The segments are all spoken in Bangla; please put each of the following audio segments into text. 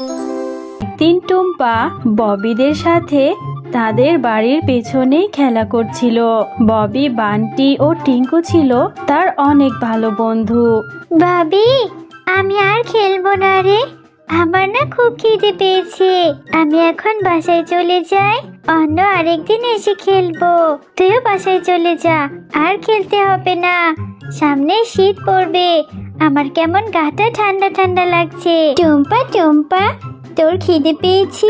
একদিন টুম্পা ববিদের সাথে তাদের বাড়ির পেছনেই খেলা করছিল। ববি, বান্টি ও টিঙ্কু ছিল তার অনেক ভালো বন্ধু। ভাবি, আমি আর খেলব না রে। আমার না খুব খিদে পেয়েছে। আমি এখন বাসায় চলে যাই। অন্য আরেকদিন এসে খেলব। তুইও বাসায় চলে যা। আর খেলতে হবে না। সামনে শীত পড়বে। আমার কেমন গাটা ঠান্ডা ঠান্ডা লাগছে। টুম্পা টুম্পা, তোর খিদে পেয়েছি।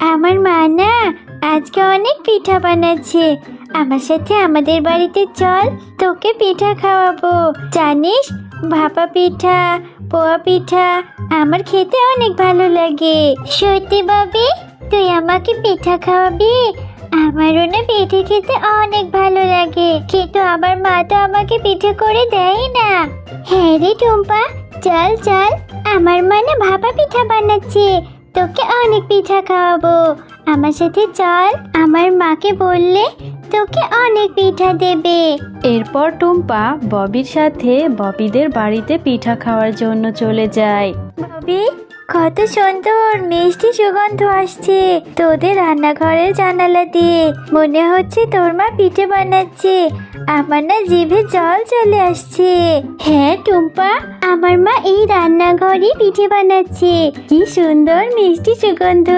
আমার মা না, আজকে অনেক পিঠা বানাচ্ছে। আমার সাথে আমাদের বাড়িতে চল, তোকে পিঠা খাওয়াবো। জানিস, ভাপা পিঠা, পোয়া পিঠা আমার খেতে অনেক ভালো লাগে। সত্যি বাবি তুই আমাকে পিঠা খাওয়াবি? আমারও না পিঠে খেতে অনেক ভালো লাগে। কিন্তু আমার মা তো আমাকে পিঠে করে দেয় না। হ্যাঁ রে টুম্পা চল চল। আমার মা না ভাপা পিঠা বানাচ্ছে। তোকে অনেক পিঠা খাওয়াবো। আমার সাথে চল। আমার মাকে বললে তোকে অনেক পিঠা দেবে। এরপর টুম্পা ববির সাথে ববিদের বাড়িতে পিঠা খাওয়ার জন্য চলে যায়। ববি কত সুন্দর মিষ্টি সুগন্ধ আসছে। তোদের রান্নাঘরের জানালা দিয়ে। মনে হচ্ছে তোর মা পিঠে বানাচ্ছে। আমার না জিভে জল চলে আসছে। হ্যাঁ টুম্পা, আমার মা এই রান্নাঘরে পিঠে বানাচ্ছে। কি সুন্দর মিষ্টি সুগন্ধ।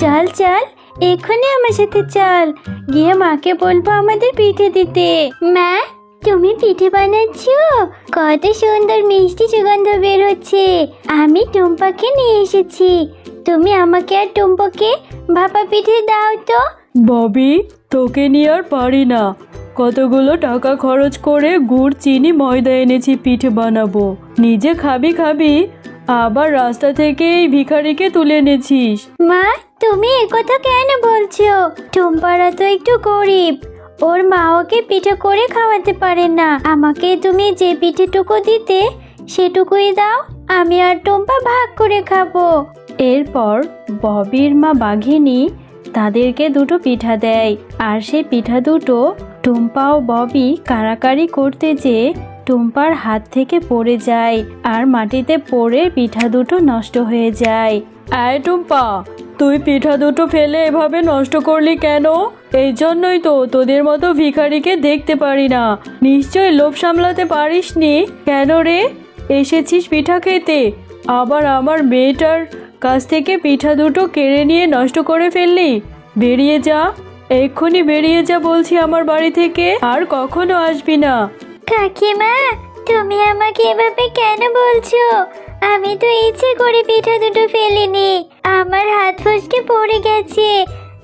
চল চল এক্ষুনি আমার সাথে চল। গিয়ে মাকে বলব আমাদের পিঠে দিতে। মা তুমি পিঠে বানাচ্ছ? কত সুন্দর মিষ্টি সুগন্ধ বের হচ্ছে আমি টুম্পাকে নিয়ে এসেছি। তুমি আমাকে আর টুম্পাকে ভাপা পিঠে দাও তো। ববি তোকে নিয়ে আর পারি না। কতগুলো টাকা খরচ করে গুড় চিনি ময়দা এনেছি পিঠে বানাবো। নিজে খাবি খাবি আবার রাস্তা থেকে এই ভিখারিকে তুলে এনেছিস। মা তুমি একথা কেন বলছো? টুম্পারা তো একটু গরিব। ওর মা ওকে পিঠে করে খাওয়াতে পারে না। আমাকে তুমি যে পিঠেটুকু দিতে, সেটুকুই দাও, আমি আর টুম্পা ভাগ করে খাব। এরপর ববির মা বাঘিনী তাদেরকে দুটো পিঠা দেয়। আর সেই পিঠা দুটো টুম্পা ও ববি কারাকারি করতে যেয়ে টুম্পার হাত থেকে পড়ে যায়। আর মাটিতে পড়ে পিঠা দুটো নষ্ট হয়ে যায়। আয় টুম্পা তুই পিঠা দুটো ফেলে এভাবে নষ্ট করলি কেন? এই জন্যই তো তোদের মতো ভিখারিকে দেখতে পারি না। নিশ্চয় লোভ সামলাতে পারিসনি কেন রে? এসেছিস পিঠা খেতে। আবার আমার মেয়েটার কাছ থেকে পিঠা দুটো কেড়ে নিয়ে নষ্ট করে ফেললি? বেরিয়ে যা। এক্ষুনি বেরিয়ে যা বলছি আমার বাড়ি থেকে। আর কখনো আসবি না। কাকিমা, তুমি আমাকে এভাবে কেন বলছো? আমি তো ইচ্ছে করে পিঠা দুটো ফেলিনি। আমার হাত ফসকে পড়ে গেছে।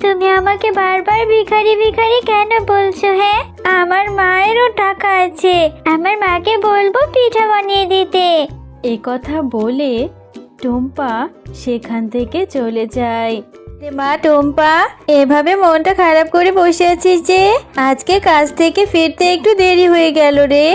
তুমি আমাকে বারবার ভিখারি ভিখারি কেন বলছো হ্যাঁ আমার মায়েরও টাকা আছে। আমার মাকে বলব পিঠা বানিয়ে দিতে। এ কথা বলে টুম্পা সেখান থেকে চলে যায়। রে মা টুম্পা এভাবে মনটা খারাপ করে বসে আছিস যে? আজকে কাজ থেকে ফিরতে একটু দেরি হয়ে গেল রে।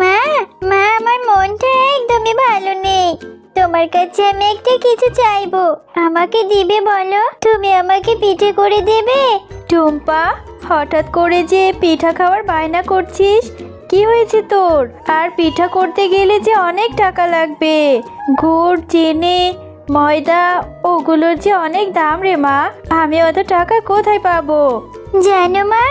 মা মা আমার মনটা একদমই ভালো নেই। তোমার কাছে আমি একটা কিছু চাইব। আমাকে দিবে বলো? তুমি আমাকে পিঠে করে দেবে? টুম্পা, হঠাৎ করে যে পিঠা খাওয়ার বায়না করছিস, কি হয়েছে তোর? আর পিঠা করতে গেলে যে অনেক টাকা লাগবে। গুড় চিনি ময়দা, ওগুলোর যে অনেক দাম রে মা, আমি অত টাকা কোথায় পাবো? জানো মা,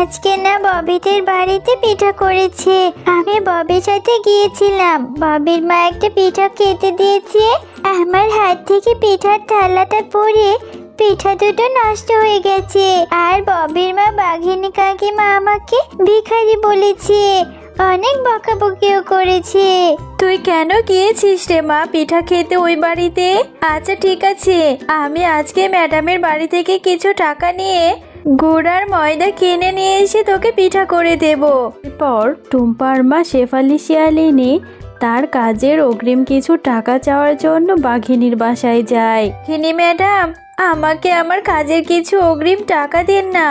আজকে না ববিদের বাড়িতে পিঠা করেছে। আমি ববির সাথে গিয়েছিলাম। ববির মা একটা পিঠা খেতে দিয়েছে। আমার হাত থেকে পিঠার থালাটা পড়ে পিঠা দুটো নষ্ট হয়ে গেছে। আর ববির মা বাঘিনী কাকিমা আমাকে ভিখারি বলেছে। অনেক বকাবকিও করেছে। তুই কেন গিয়েছিস রে মা পিঠা খেতে ওই বাড়িতে? আচ্ছা ঠিক আছে। আমি আজকে ম্যাডামের বাড়ি থেকে কিছু টাকা নিয়ে গুড় আর ময়দা কিনে নিয়ে এসে তোকে পিঠা করে দেব। এরপর টুম্পার মা শেফালি শিয়ালিনী তার কাজের অগ্রিম কিছু টাকা চাওয়ার জন্য বাঘিনীর বাসায় যায়। খিনি ম্যাডাম, আমাকে আমার কাজের কিছু অগ্রিম টাকা দিন না।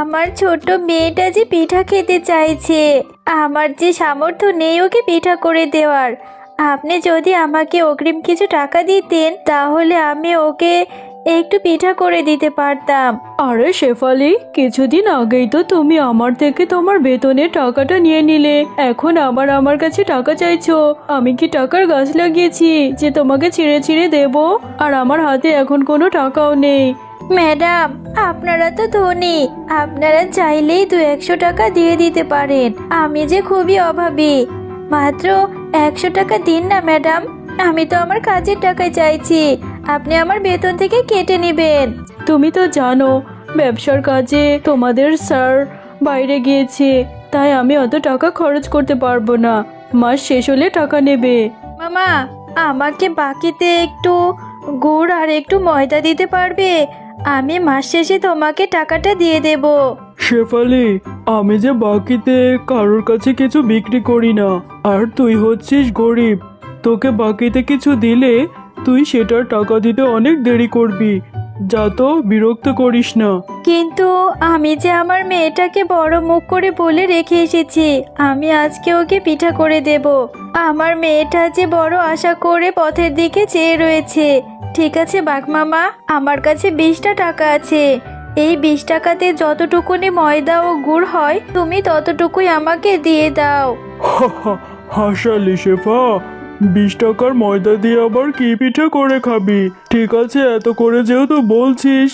আমার ছোট মেয়েটা যে পিঠা খেতে চাইছে। আমার যে সামর্থ্য নেই ওকে পিঠা করে দেওয়ার। আপনি যদি আমাকে অগ্রিম কিছু টাকা দিতেন, তাহলে আমি ওকে একটু পিঠা করে দিতে পারতাম। আরে শেফালি, কিছুদিন আগেই তো তুমি আমার থেকে তোমার বেতনের টাকাটা নিয়ে নিলে। এখন আবার আমার কাছে টাকা চাইছো। আমি কি টাকার গাছ লাগিয়েছি যে তোমাকে ছিঁড়ে ছিঁড়ে দেব? আর আমার হাতে এখন কোনো টাকাও নেই। ম্যাডাম আপনারা তো ধনী। আপনারা চাইলেই দু একশো টাকা দিয়ে দিতে পারেন। আমি যে খুবই অভাবী। মাত্র একশো টাকা দিন না ম্যাডাম। আমি তো আমার কাজের টাকায় চাইছি। আপনি আমার বেতন থেকে কেটে নেবেন। তুমি তো জানো ব্যবসার কাজে তোমাদের স্যার বাইরে গিয়েছে। তাই আমি অত টাকা খরচ করতে পারব না। মাস শেষ হলে টাকা নেবে। মামা আমাকে বাকিতে একটু গুড় আর একটু ময়দা দিতে পারবে? আমি মাস শেষে তোমাকে টাকাটা দিয়ে দেব। শেফালি আমি যে বাকিতে কারোর কাছে কিছু বিক্রি করি না আর তুই হচ্ছিস গরিব। তোকে বাকিতে কিছু দিলে তুই সেটার টাকা দিতে অনেক দেরি করবি যা তো বিরক্ত করিস না। কিন্তু আমি যে আমার মেয়েটাকে বড় মুখ করে বলে রেখে এসেছি আমি আজকে ওকে পিঠা করে দেব। আমার মেয়েটা যে বড় আশা করে পথের দিকে চেয়ে রয়েছে ঠিক আছে, বাঘ মামা। আমার কাছে বিশটা টাকা আছে। এই বিশ টাকাতে যতটুকুনি ময়দা ও গুড় হয়, তুমি ততটুকুই আমাকে দিয়ে দাও। হাসালি শেফা, বিশ টাকার ময়দা দিয়ে আবার কি পিঠা করে খাবি? ঠিক আছে, এত করে যেহেতু বলছিস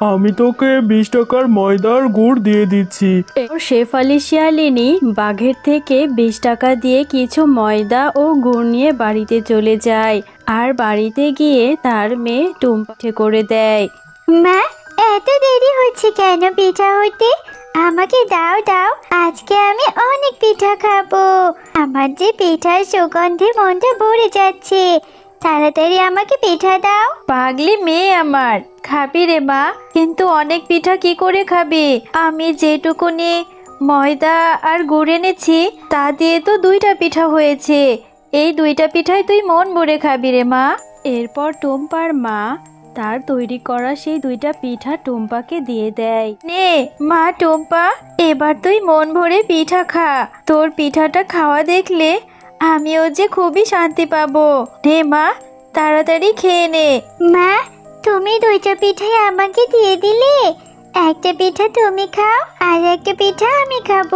আমি তোকে বিশ টাকার ময়দার গুড় দিয়ে দিচ্ছি। শেফালি শিয়ালিনী বাঘের থেকে বিশ টাকা দিয়ে কিছু ময়দা ও গুড় নিয়ে বাড়িতে চলে যায় আর বাড়িতে গিয়ে তার মেয়ে টুম্পাঠে করে দেয়। মা এত দেরি হচ্ছে কেন পিঠা হতে? আমাকে দাও দাও আজকে আমি অনেক পিঠা খাব। আমার যে পিঠার সুগন্ধে মনটা ভরে যাচ্ছে। তাড়াতাড়ি আমাকে পিঠা দাও। পাগলি মেয়ে আমার, খাবি রে মা, কিন্তু অনেক পিঠা কি করে খাবি? আমি যেটুকু যেটুকুনি ময়দা আর গুড় এনেছি, তা দিয়ে তো দুইটা পিঠা হয়েছে। এই দুইটা পিঠাই তুই মন ভরে খাবি রে মা। এরপর টুম্পার মা তার তৈরি করা সেই দুইটা পিঠা টুম্পাকে দিয়ে দেয়। নে মা টুম্পা, এবার তুই মন ভরে পিঠা খা। তোর পিঠাটা খাওয়া দেখলে আমিও যে খুবই শান্তি পাবো। নে মা তাড়াতাড়ি খেয়ে নে। মা তুমি দুইটা পিঠাই আমাকে দিয়ে দিলে। একটা পিঠা তুমি খাও আর একটা পিঠা আমি খাব।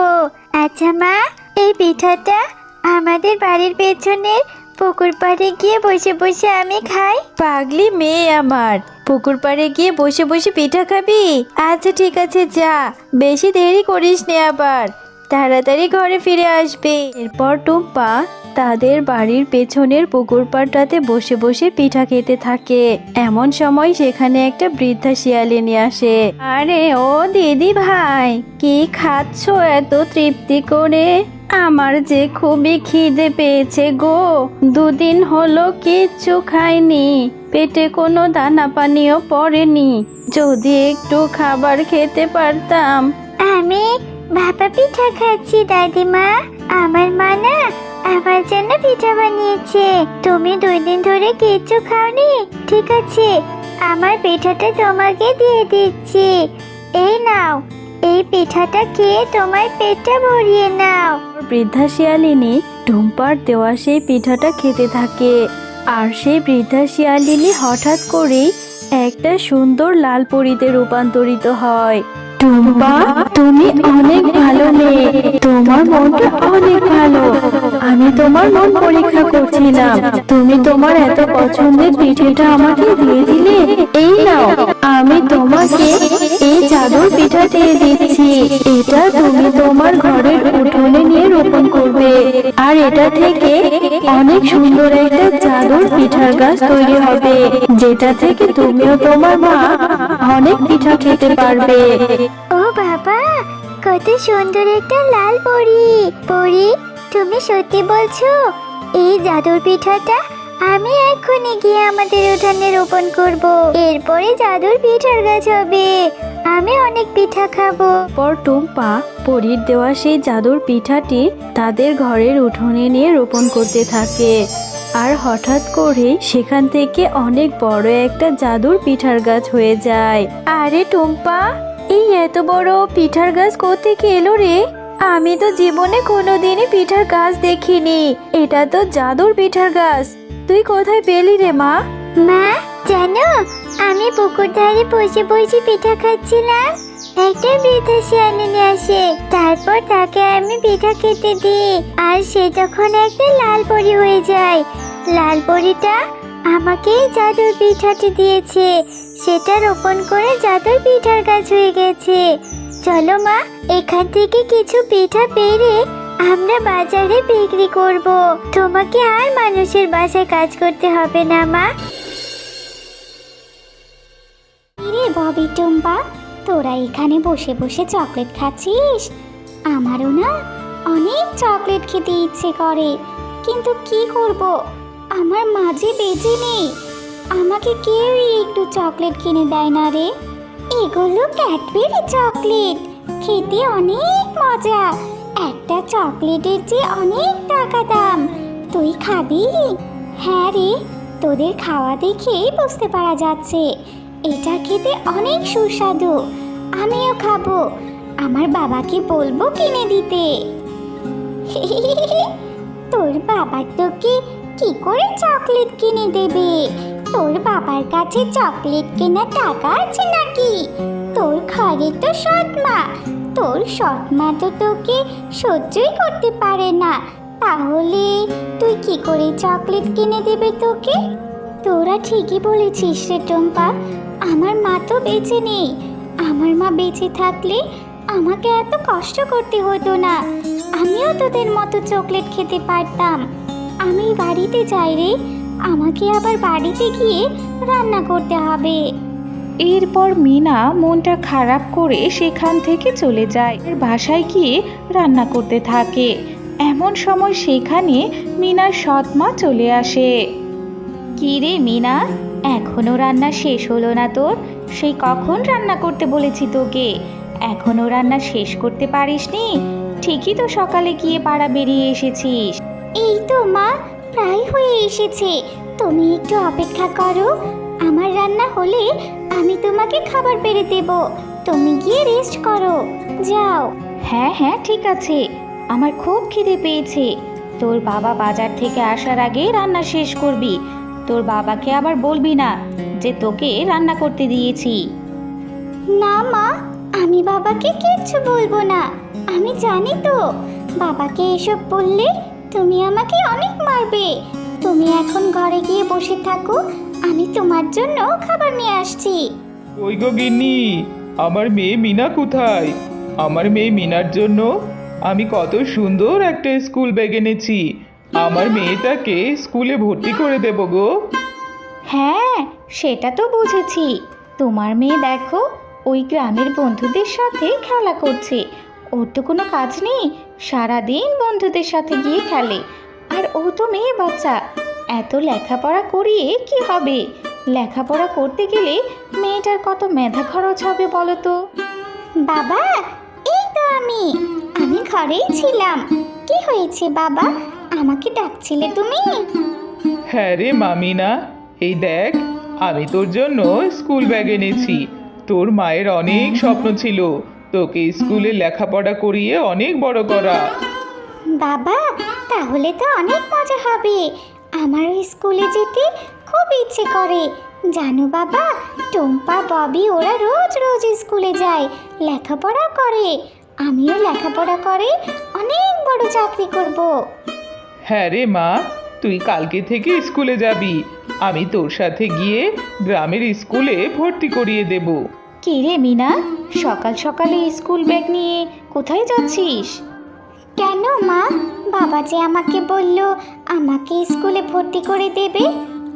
আচ্ছা মা এই পিঠাটা আমাদের বাড়ির পেছনের পুকুর পাড়ে গিয়ে বসে বসে আমি খাই। পাগলি মেয়ে আমার পুকুর পাড়ে গিয়ে বসে বসে পিঠা খাবি? আচ্ছা ঠিক আছে যা। বেশি দেরি করিস নে আবার। তাড়াতাড়ি ঘরে ফিরে আসবে। এরপর টুম্পা তাদের বাড়ির পেছনের পুকুর পাড়টাতে বসে বসে পিঠা খেতে থাকে। এমন সময় সেখানে একটা বৃদ্ধা শিয়ালিনী আসে। আরে, ও দিদি ভাই, কি খাচ্ছ এত তৃপ্তি করে? আমার যে খুবই খিদে পেয়েছে গো। দুদিন হলো কিচ্ছু খাইনি। পেটে কোনো দানা পানিও পড়েনি। যদি একটু খাবার খেতে পারতাম। আমি ভাপা পিঠা খাচ্ছি, দাদিমা। আমার মা না আমার জন্য পিঠা বানিয়েছে। তুমি দুই দিন ধরে কিচ্ছু খাওনি? ঠিক আছে, আমার পিঠাটা তোমাকে দিয়ে দিচ্ছি। এই নাও, এই পিঠাটা খেয়ে তোমার পেটটা ভরিয়ে নাও। বৃদ্ধা শিয়ালিনী টুম্পার দেওয়া সেই পিঠাটা খেতে থাকে। আর সেই বৃদ্ধা শিয়ালিনী হঠাৎ করেই একটা সুন্দর লাল পরীতে রূপান্তরিত হয়। টুম্পা, তুমি অনেক ভালো মেয়ে। তোমার মনটা অনেক ভালো। আমি তোমার মন পরীক্ষা করছিলাম। তুমি তোমার এত পছন্দের পিঠেটা আমাকে দিয়ে দিলে? এই নাও, আমি তোমাকে এই চাদর পিঠা দিয়ে দিচ্ছি। এটা তুমি তোমার ঘরের উঠোনে নিয়ে রোপণ করবে। আর এটা থেকে অনেক সুন্দর একটা চাদর পিঠার গাছ তৈরি হবে, যেটা থেকে তুমিও তোমার মা অনেক পিঠা খেতে পারবে। ও বাবা, কত সুন্দর একটা লাল পরি। পরি, তুমি সত্যি বলছো, এই জাদুর পিঠাটা আমি এক্ষুনি গিয়ে আমাদের উঠানে রোপণ করব। এরপরে জাদুর পিঠার গাছ হবে। আমি অনেক পিঠা খাব। পর টুম্পা পরীর দেওয়া সেই জাদুর পিঠাটি তাদের ঘরের উঠোনে নিয়ে রোপণ করতে থাকে। আর হঠাৎ করে সেখান থেকে অনেক বড় একটা জাদুর পিঠার গাছ হয়ে যায়। আরে টুম্পা, এই এত বড় পিঠার গাছ কোত্থেকে এলো রে? আমি তো জীবনে কোনোদিনই পিঠার গাছ দেখিনি। এটা তো জাদুর পিঠার গাছ। তুই কোথায় পেলি রে মা? মা, জানো, আমি পুকুর ধারে বসে বসে পিঠা খাচ্ছিলাম। একটা বৃদ্ধা শিয়ালিনী আসে। তারপর তাকে আমি পিঠা খেতে দিই। আর সে তখন একটা লাল পরি হয়ে যায়। লাল পরিটা আমাকে জাদুর পিঠাটি দিয়েছে। সেটা রোপণ করে জাদুর পিঠার গাছ হয়ে গেছে। চলো মা, এখান থেকে কিছু পিঠা পেরে আমরা বাজারে বিক্রি করব। তোমাকে আর মানুষের বাসায় কাজ করতে হবে না, মা। রে ববি টুম্পা, তোরা এখানে বসে বসে চকলেট খাচ্ছিস? আমারও না অনেক চকলেট খেতে ইচ্ছে করে। কিন্তু কি করব? আমার মাঝে বেঁচে নেই, আমাকে কেউই একটু চকলেট কিনে দেয় না রে। এগুলো ক্যাডবেরি চকলেট, খেতে অনেক মজা। একটা চকলেটের যে অনেক টাকা দাম। তুই খাবি? হ্যাঁ রে, তোদের খাওয়া দেখেই বুঝতে পারা যাচ্ছে। এটা খেতে অনেক সুস্বাদু। আমিও খাব। আমার বাবাকে বলব কিনে দিতে। তোর বাবা তোকে কি করে চকলেট কিনে দেবে? তোর বাবার কাছে চকলেট কেনার টাকা আছে নাকি? তোর ঘরে তো সৎ মা। তোর সৎ মা তো তোকে সহ্যই করতে পারে না। তাহলে তুই কি করে চকলেট কিনে দেবে তোকে? তোরা ঠিকই বলেছিস রে টম্পা, আমার মা তো বেঁচে নেই। আমার মা বেঁচে থাকলে আমাকে এত কষ্ট করতে হতো না। আমিও তোদের মতো চকলেট খেতে পারতাম। আমি বাড়িতে যাই রে, আমাকে আবার বাড়িতে গিয়ে রান্না করতে হবে। এরপর মিনা মনটা খারাপ করে সেখান থেকে চলে যায়। বাসায় গিয়ে রান্না করতে থাকে। এমন সময় সেখানে মিনার সৎ মা চলে আসে। কি রে মিনা, এখনও রান্না শেষ হলো না তোর? সেই কখন রান্না করতে বলেছি তোকে? এখনও রান্না শেষ করতে পারিসনি? ঠিকই তো সকালে গিয়ে পাড়া বেরিয়ে এসেছিস। এই তো মা, প্রায় হয়ে এসেছে। তুমি একটু অপেক্ষা করো। আমার রান্না হলে আমি তোমাকে খাবার পেরে দেব। তুমি গিয়ে রেস্ট করো। যাও। হ্যাঁ হ্যাঁ ঠিক আছে। আমার খুব খিদে পেয়েছে। তোর বাবা বাজার থেকে আসার আগে রান্না শেষ করবি। তোর বাবাকে আবার বলবি না যে তোকে রান্না করতে দিয়েছি। না মা আমি বাবাকে কিচ্ছু বলব না। আমি জানি তো বাবাকে এসব বললে তুমি আমাকে অনেক মারবে। তুমি এখন ঘরে গিয়ে বসে থাকো আমি তোমার জন্য খাবার নিয়ে আসছি। ওই গো গিন্নি আমার মেয়ে মিনা কোথায়? আমার মেয়ে মিনার জন্য আমি কত সুন্দর একটা স্কুল ব্যাগ এনেছি। আমার মেয়েটাকে স্কুলে ভর্তি করে দেব গো। হ্যাঁ সেটা তো বুঝেছি। তোমার মেয়ে দেখো ওই গ্রামের বন্ধুদের সাথে খেলা করছে। ওর তো কোনো কাজ নেই সারাদিন বন্ধুদের সাথে গিয়ে খেলে। আর ও তো মেয়ে বাচ্চা এত লেখাপড়া করিয়ে কি হবে? লেখাপড়া করতে গেলে মেয়েটার কত মেধা খরচ হবে বলো তো বাবা এই তো আমি। আমি ঘরেই ছিলাম। কি হয়েছে বাবা? আমাকে ডাকছিলে তুমি? হ্যাঁ রে মামিনা এই দেখ আমি তোর জন্য স্কুল ব্যাগ এনেছি। তোর মায়ের অনেক স্বপ্ন ছিল। তোকে স্কুলে লেখাপড়া করিয়ে অনেক বড় করা। বাবা তাহলে তো অনেক মজা হবে। আমার স্কুলে যেতে খুব ইচ্ছে করে। জানো বাবা টুম্পা ববি ওরা রোজ রোজ স্কুলে যায় লেখাপড়া করে। আমিও লেখাপড়া করে অনেক বড় চাকরি করব। হ্যাঁ রে মা তুই কালকে থেকে স্কুলে যাবি। আমি তোর সাথে গিয়ে গ্রামের স্কুলে ভর্তি করিয়ে দেবো। কি রে মিনা সকাল সকালে স্কুল ব্যাগ নিয়ে কোথায় যাচ্ছিস? কেন, মা? বাবা যে আমাকে বলল, আমাকে স্কুলে ভর্তি করে দেবে।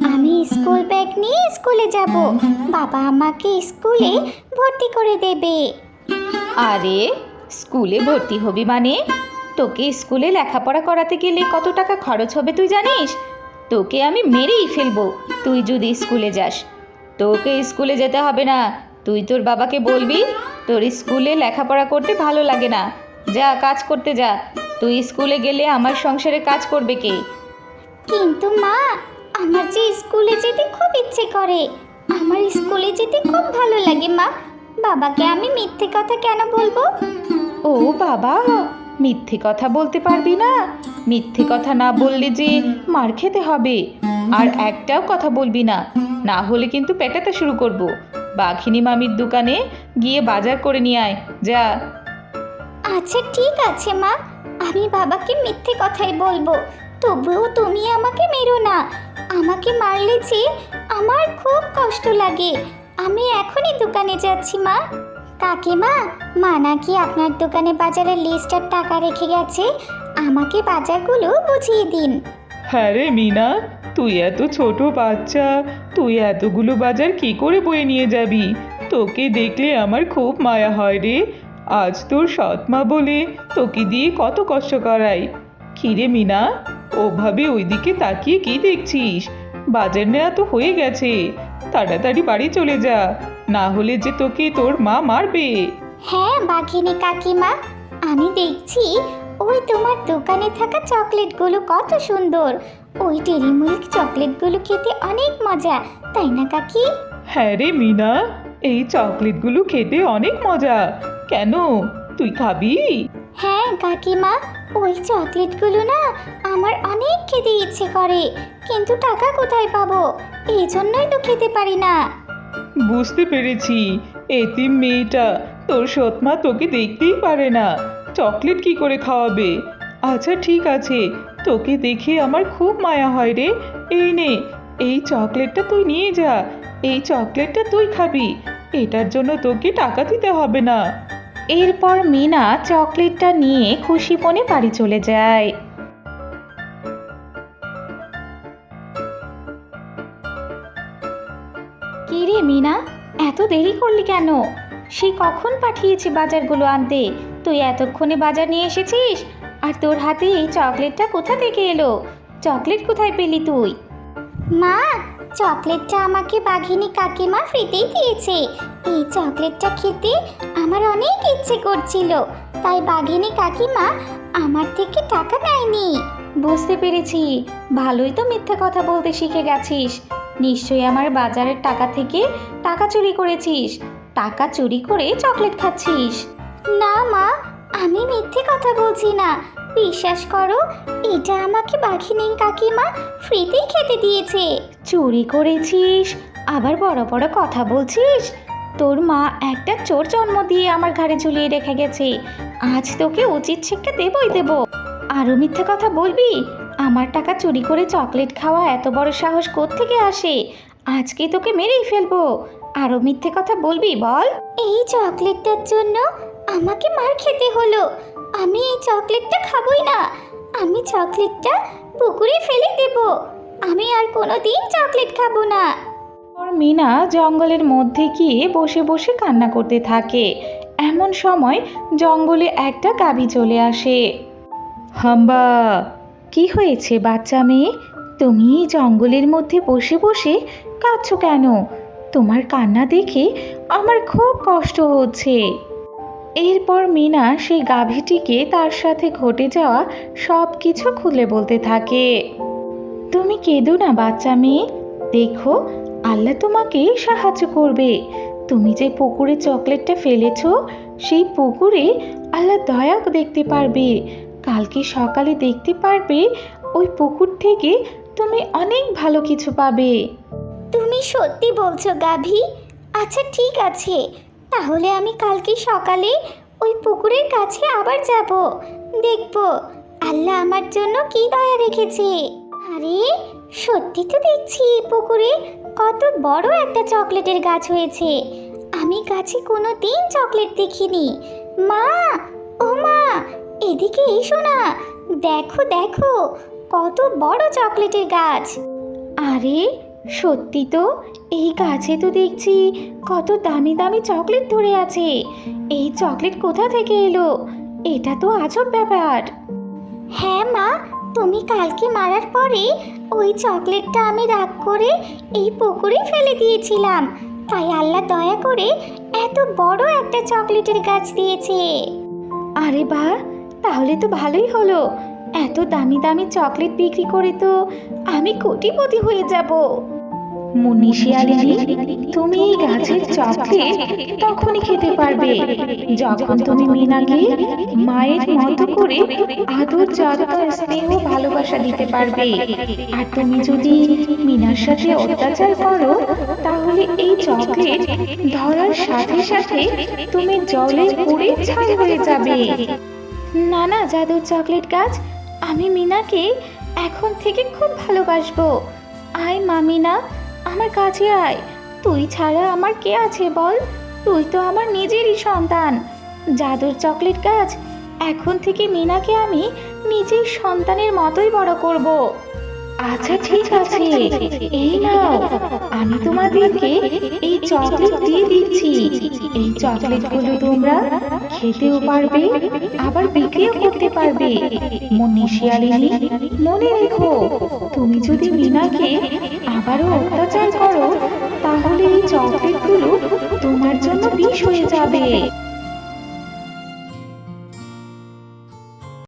আমি স্কুল ব্যাগ নিয়ে স্কুলে যাব। বাবা আমাকে স্কুলে ভর্তি করে দেবে। আরে, স্কুলে ভর্তি হবি মানে? তোকে স্কুলে লেখাপড়া করাতে গেলে কত টাকা খরচ হবে তুই জানিস? তোকে আমি মেরেই ফেলব, তুই যদি স্কুলে যাস। তোকে স্কুলে যেতে হবে না। তুই তোর বাবাকে বলবি, তোর স্কুলে লেখাপড়া করতে ভালো লাগে না। যা কাজ করতে যা। তুই স্কুলে গেলে আমার সংসারে কাজ করবে কে? কিন্তু মা আমার যে স্কুলে যেতে খুব ইচ্ছে করে। আমার স্কুলে যেতে খুব ভালো লাগে মা। বাবাকে আমি মিথ্যে কথা কেন বলব? ও বাবা মিথ্যে কথা বলতে পারবি না। মিথ্যে কথা না বললে যে মার খেতে হবে। আর একটাও কথা বলবি না। না হলে কিন্তু পেটাতে শুরু করব। বাঘিনী মামির দোকানে গিয়ে বাজার করে নিয়ে আয়। যা। আচ্ছা ঠিক আছে, মা। আমি বাবাকে মিথ্যে কথাই বলব। তবুও তুমি আমাকে মেরো না। আমাকে মারলে যে আমার খুব কষ্ট লাগে। আমি এখনই দোকানে যাচ্ছি, মা। কাকিমা, মা মা নাকি আপনার দোকানে বাজারের লিস্ট আর টাকা রেখে গেছে? আমাকে বাজারগুলো বুঝিয়ে দিন। হ্যাঁ রে মিনা, তুই এত ছোট বাচ্চা। তুই এতগুলো বাজার কি করে বয়ে নিয়ে যাবি? তোকে দেখলে আমার খুব মায়া হয় রে। আজ তোর সৎমা বলে তোকে দিয়ে কত কষ্ট করাই। কিরে মিনা ওভাবে ওইদিকে তাকিয়ে কি দেখছিস? বাজার নেওয়া তো হয়ে গেছে। তাড়াতাড়ি বাড়ি চলে যা না হলে যে তোকে তোর মা মারবে। হ্যাঁ বাঘিনী কাকিমা আমি দেখছি ওই তোমার দোকানে থাকা চকলেটগুলো কত সুন্দর। ওই ডেরি মিল্ক চকলেটগুলো খেতে অনেক মজা তাই না কাকি? হ্যাঁ রে মিনা এই চকলেটগুলো খেতে অনেক মজা। কেন? তুই খাবি? হ্যাঁ কাকিমা ওই চকলেটগুলো না আমার অনেক খেতে ইচ্ছে করে কিন্তু টাকা কোথায় পাবো? এই জন্যই তো খেতে পারি না। বুঝতে পেরেছি। এতিম মেয়েটা তোর সৎমা তোকে দেখতেই পারে না। চকলেট কি করে খাওয়াবে? আচ্ছা ঠিক আছে। তোকে দেখে আমার খুব মায়া হয় রে। এই নে এই চকলেটটা তুই নিয়ে যা। এই চকলেটটা তুই খাবি। এটার জন্য তোকে টাকা দিতে হবে না। এরপর মিনা চকলেটটা নিয়ে খুশি মনে বাড়ি চলে যায়। কি রে মিনা এত দেরি করলি কেন? সে কখন পাঠিয়েছে বাজারগুলো আনতে? তুই এতক্ষণে বাজার নিয়ে এসেছিস? আর তোর হাতে এই চকলেটটা কোথা থেকে এলো? চকলেট কোথায় পেলি তুই? মা চকলেটটা আমাকে বাঘিনী কাকিমা ফ্রিতেই দিয়েছে। এই চকলেটটা খেতে আমার অনেক ইচ্ছে করছিল। তাই বাঘিনী কাকিমা আমার থেকে টাকা নেয়নি। বুঝতে পেরেছি। ভালোই তো মিথ্যে কথা বলতে শিখে গেছিস। নিশ্চয়ই আমার বাজারের টাকা থেকে টাকা চুরি করেছিস। টাকা চুরি করে চকলেট খাচ্ছিস। না মা আমি মিথ্যে কথা বলছি না। বিশ্বাস করো এটা আমাকে বাঘিনী কাকিমা ফ্রিতেই খেতে দিয়েছে। চুরি করেছিস? আবার বড় বড় কথা বলছিস? তোর মা একটা চোর জন্ম দিয়ে আমার ঘাড়ে ঝুলিয়ে রেখে গেছে। আজ তোকে উচিত শিক্ষা দেবই দেব। আরও মিথ্যে কথা বলবি? আমার টাকা চুরি করে চকলেট খাওয়া এত বড় সাহস থেকে আসে? আজকে তোকে মেরেই ফেলব। আরও মিথ্যে কথা বলবি বল? এই চকলেটটার জন্য আমাকে মার খেতে হলো। আমি এই চকলেটটা খাবই না। আমি চকলেটটা পুকুরে ফেলে দেব। আমি আর কোনো দিন চকলেট খাব না। মিনা জঙ্গলের মধ্যে গিয়ে বসে বসে কান্না করতে থাকে। এমন সময় জঙ্গলে একটা গাভী চলে আসে। হাম্বা, কি হয়েছে বাচ্চা মেয়ে? তুমি জঙ্গলের মধ্যে বসে বসে কাঁদছো কেন? তোমার কান্না দেখে আমার খুব কষ্ট হচ্ছে। এরপর মিনা সেই গাভীটিকে তার সাথে ঘটে যাওয়া সব কিছু খুলে বলতে থাকে। তুমি কেঁদো না, বাচ্চা মেয়ে। দেখো, আল্লাহ তোমাকে সাহায্য করবে। তুমি যে পুকুরে চকলেটটা ফেলেছ, সেই পুকুরে আল্লাহ দয়া দেখতে পারবে। কালকে সকালে দেখতে পারবে, ওই পুকুর থেকে তুমি অনেক ভালো কিছু পাবে। তুমি সত্যি বলছো, গাভী? আচ্ছা ঠিক আছে। তাহলে আমি কালকে সকালে ওই পুকুরের কাছে আবার যাব। দেখব, আল্লাহ আমার জন্য কি দয়া রেখেছে। আরে, সত্যি তো দেখছি পুকুরে কত বড় একটা চকলেটের গাছ হয়েছে। আমি গাছে কোনো দিন চকলেট দেখিনি। মা, ও মা, এদিকে এসো না। দেখো দেখো, কত বড় চকলেটের গাছ। আরে, সত্যি তো এই গাছে তো দেখছি কত দামি দামি চকলেট ধরে আছে। এই চকলেট কোথা থেকে এলো? এটা তো আজব ব্যাপার। হ্যাঁ মা তুমি কালকে মারার পরে ওই চকলেটটা আমি রাগ করে এই পুকুরে ফেলে দিয়েছিলাম। তাই আল্লাহ দয়া করে এত বড় একটা চকলেটের গাছ দিয়েছে। আরে বা তাহলে তো ভালোই হলো। এত দামি দামি চকলেট বিক্রি করে তো আমি কোটিপতি হয়ে যাব। মুন্নি শিয়ালিনী তুমি এই গাছের চকলেট তখনই খেতে পারবে। যখন তুমি মিনাকে মায়ের মতো করে আদর, যত্ন, স্নেহ, ভালোবাসা দিতে পারবে, আর তুমি যদি মিনার সাথে অত্যাচার করো, তাহলে এই চকলেট ধরার সাথে সাথে তুমি জলে পুড়ে ছাই হয়ে যাবে। না না, জাদুর চকলেট গাছ, আমি মিনাকে এখন থেকে খুব ভালোবাসবো। আয় মামিনা আমার কাছে আয়। তুই ছাড়া আমার কে আছে বল? তুই তো আমার নিজেরই সন্তান। জাদুর চকলেট গাছ, এখন থেকে মিনাকে আমি নিজের সন্তানের মতোই বড় করব। আচ্ছা ঠিক আছে। এই নাও। আমি তোমাদেরকে এই চকলেট দিয়ে দিচ্ছি। এই চকলেটগুলো তোমরা খেতেও পারবে, আবার বিক্রিও করতে পারবে। মনে শিয়ালিনী, মনে রেখো, তুমি যদি মিনাকে আবারও অত্যাচার করো, তাহলে এই চকলেটগুলো তোমার জন্য বিষ হয়ে যাবে।